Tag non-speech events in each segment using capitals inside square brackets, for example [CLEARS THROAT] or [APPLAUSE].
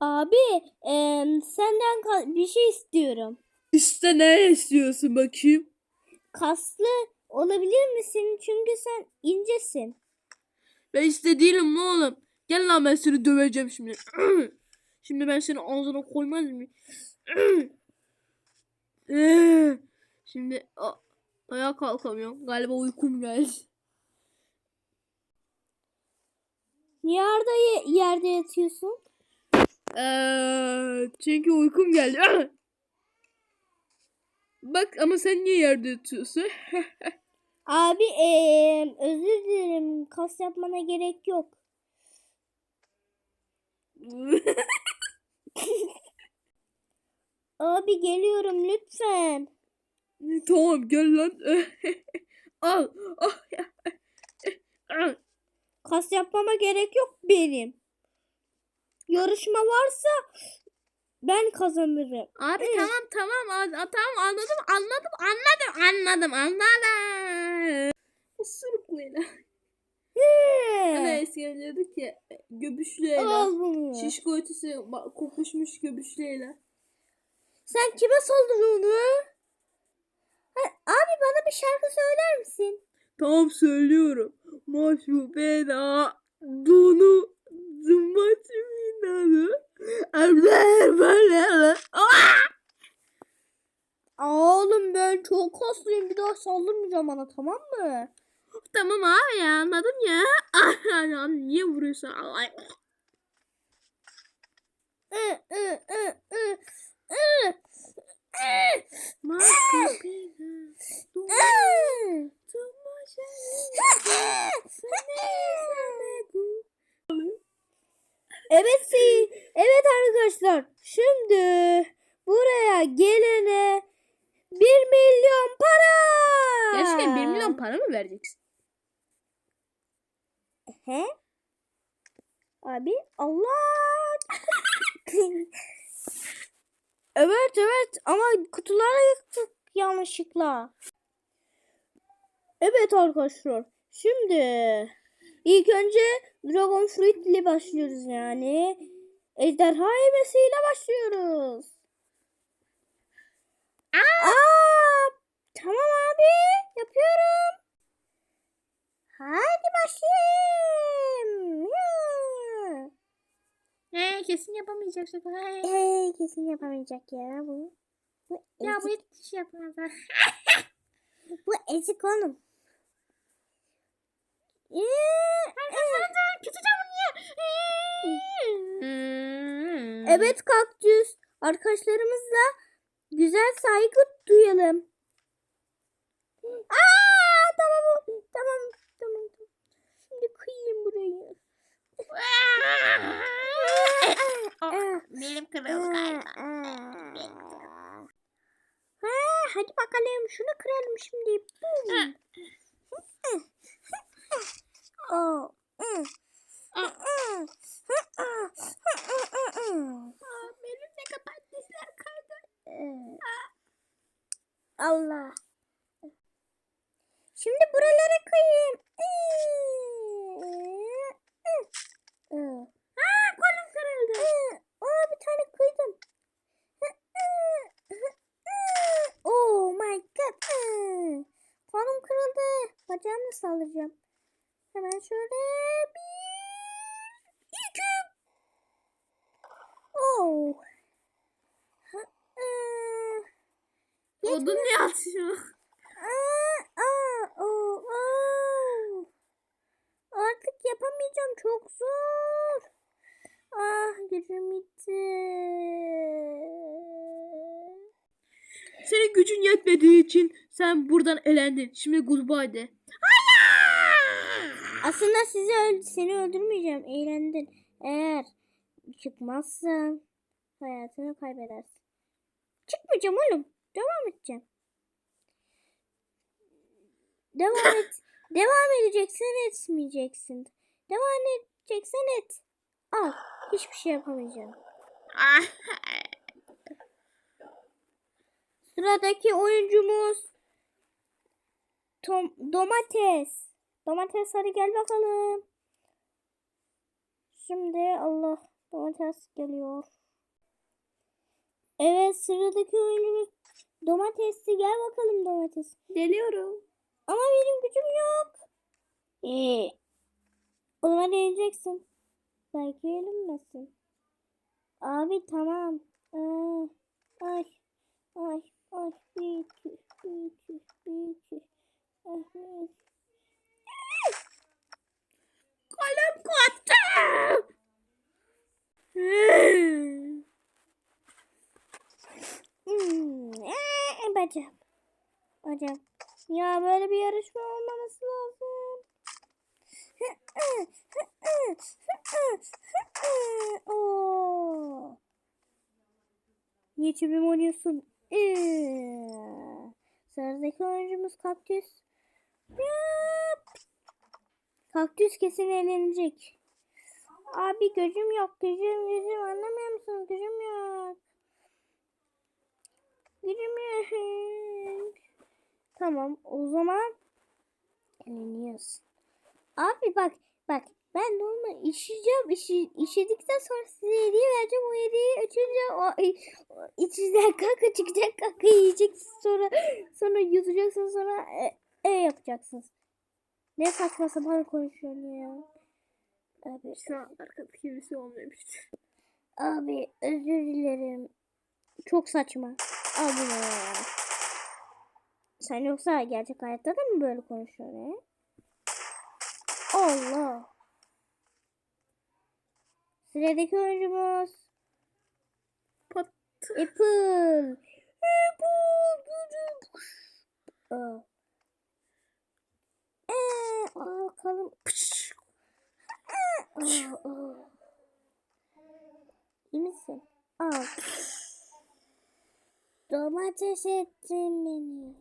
Abi em, senden bir şey istiyorum. İşte ne istiyorsun bakayım? Kaslı olabilir misin? Çünkü sen incesin. Ben işte değilim ne oğlum. Gel lan ben seni döveceğim şimdi. [CLEARS THROAT] Şimdi ben seni ağzına koymaz mıyım? [CLEARS THROAT] Şimdi a- ayağa kalkamıyorum. Galiba uykum geldi. Niye Arda ye- yerde yatıyorsun? Eee, çünkü uykum geldi. [LAUGHS] Bak ama sen niye yerde yatıyorsun? [LAUGHS] Abi em, özür dilerim. Kas yapmana gerek yok. [LAUGHS] Abi geliyorum lütfen. tamam gel lan. Al. Kas yapmama gerek yok benim. Yarışma varsa ben kazanırım. Abi Evet. tamam tamam tamam anladım anladım anladım anladım anladım. Usuruklayla. Hani He. eskiden diyorduk ki göbüşlüyle. Al bunu. Şişko ötesi kokuşmuş göbüşlüyle. Sen kime soldun onu? Abi bana bir şarkı söyler misin? Tamam söylüyorum. Maşu bena donu zımbaçı Oğlum ben çok kaslıyım bir daha saldırmayacağım bana tamam mı? Tamam abi ya anladım ya. [LAUGHS] Niye vuruyorsun? Ay. I, mı vereceksin? He? Abi Allah. [LAUGHS] evet evet ama kutuları yıktık yanlışlıkla. Evet arkadaşlar. Şimdi ilk önce Dragon Fruit ile başlıyoruz yani. Ejderha yemesiyle başlıyoruz. Aa, tamam abi yapıyorum. Hadi başlayayım. Ya. He kesin yapamayacaksın. Ee, kesin yapamayacak ya bu. Bu Ya bu ezik, hiç şey yapmaz. bu ezik oğlum. Ee, Evet kaktüs. Arkadaşlarımızla güzel saygı duyalım. Aa, tamam tamam. Şimdi kıyayım burayı. [LAUGHS] Oh, Benim kırıldı galiba. Ha, hadi bakalım şunu kıralım şimdi. Bum. Oh. Benim de kapat dizler kaydı. Allah. Şimdi buralara koyayım. Aa kolum kırıldı. Aa bir tane kıydım. Oh my god. Kolum kırıldı. Sallayacağım. Hemen şöyle bir iki. Oh. Ha, aa. Odun niye atıyor? Aa, aa, oo, aa. Artık yapamayacağım çok zor. Ah gücüm bitti. Senin gücün yetmediği için sen buradan elendin. Şimdi goodbye de. Aslında sizi öl seni öldürmeyeceğim. Eğlendin. Eğer çıkmazsan hayatını kaybedersin. Çıkmayacağım oğlum. Devam edeceğim. Devam et. [LAUGHS] Devam edeceksen etmeyeceksin. Devam edeceksen et. Al. Hiçbir şey yapamayacağım. [LAUGHS] Sıradaki oyuncumuz Tom domates. Domates hadi gel bakalım. Şimdi Allah Domates geliyor. Evet sıradaki oyuncumuz domatesli. Gel bakalım domates. Geliyorum. Ama benim gücüm yok. Ee, o zaman deneyeceksin. Belki yenilmezsin. Abi tamam. Aa, ay, ay, ay. Bir, iki, bir, iki, bir, iki. Ay, ay. Kalem kaçtı. Hmm, bacım. Bacım. Ya böyle bir yarışma olmaması lazım. Oo. Niye çevrim oynuyorsun? Ee, Sıradaki oyuncumuz kaktüs. Yap. Kaktüs kesin eğlenecek. Abi gözüm yok gözüm gözüm anlamıyor musun? Gözüm yok. Gözüm yok. Tamam o zaman eleniyorsun. Abi bak bak ben normal işeceğim. İşi, işedikten sonra size hediye vereceğim. O hediyeyi açınca o, o içinden kaka çıkacak. Kaka yiyeceksiniz sonra sonra yutacaksınız sonra e, e yapacaksınız. Ne saçma sapan konuşuyorsun ya. Abi, Şu an arkada kimse olmamıştır. abi özür dilerim. Çok saçma. Abi ya. Sen yoksa gerçek hayatta da mı böyle konuşuyorsun he? Allah. Sıradaki oyuncumuz Pat. Apple. Apple. Aa. Ee, al bakalım. Aa, aa. İyi misin? Al. Domates ettin beni.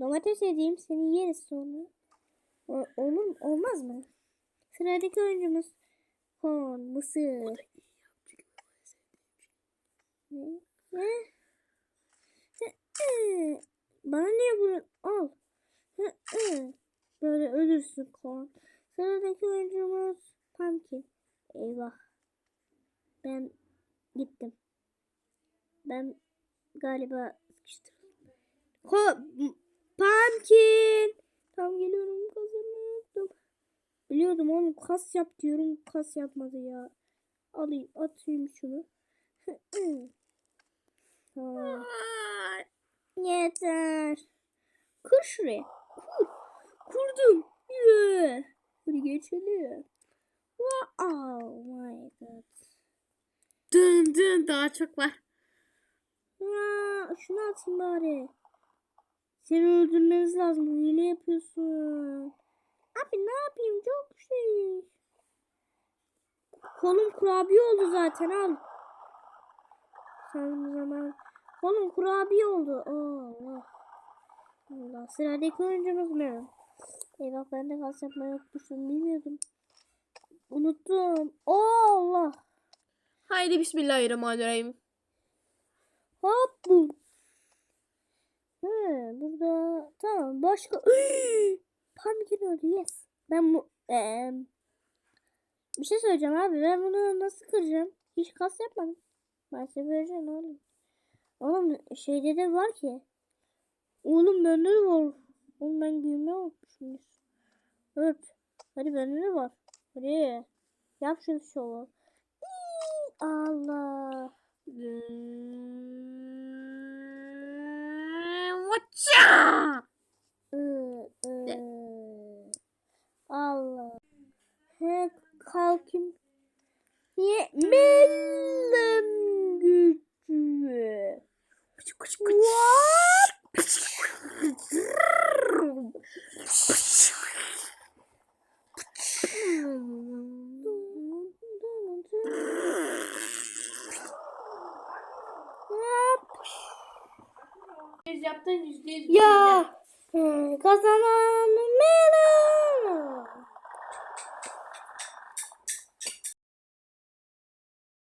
Domates edeyim seni yeriz sonra. O, olur, olmaz mı? Sıradaki oyuncumuz Kon, mısır. Ne? Ne? Bana niye bunu al? Hı, hı. Böyle ölürsün kon. Sıradaki oyuncumuz Pumpkin. Eyvah. Ben gittim. Ben galiba sıkıştırıldım. Ko Pumpkin. Tam geliyorum kazanıyordum. Biliyordum oğlum kas yap diyorum kas yapmadı ya. Alayım atayım şunu. [LAUGHS] Yeter. Kur şuraya. Kur. Kurdum. Yeah. Hadi geçelim. Oh my god. Dın dın daha çok var. Ya, şunu atayım bari. Seni öldürmeniz lazım. Hile yapıyorsun. Abi ne yapayım? Çok şey. Kolum kurabiye oldu zaten al. Sen zaman. Kolum kurabiye oldu. Allah. Allah. Sıradaki oyuncumuz ne? Eyvah ben de gaz yapmayı unutmuşum. Bilmiyordum. Unuttum. Oh, Allah. Haydi bismillahirrahmanirrahim. Hop bu. He, burada tamam başka Pumpkin öldü yes. Ben bu eee, bir şey söyleyeceğim abi ben bunu nasıl kıracağım? Hiç kas yapmadım. Ben size vereceğim oğlum. Oğlum şeyde de var ki. Oğlum bende de var. Oğlum ben giyme unutmuşum. Evet. Hadi bende de var. Hadi. Yap şu şovu. Allah. Vaça! Iı, ıı. Allah. He kalkayım. Ya e, kazanan Melem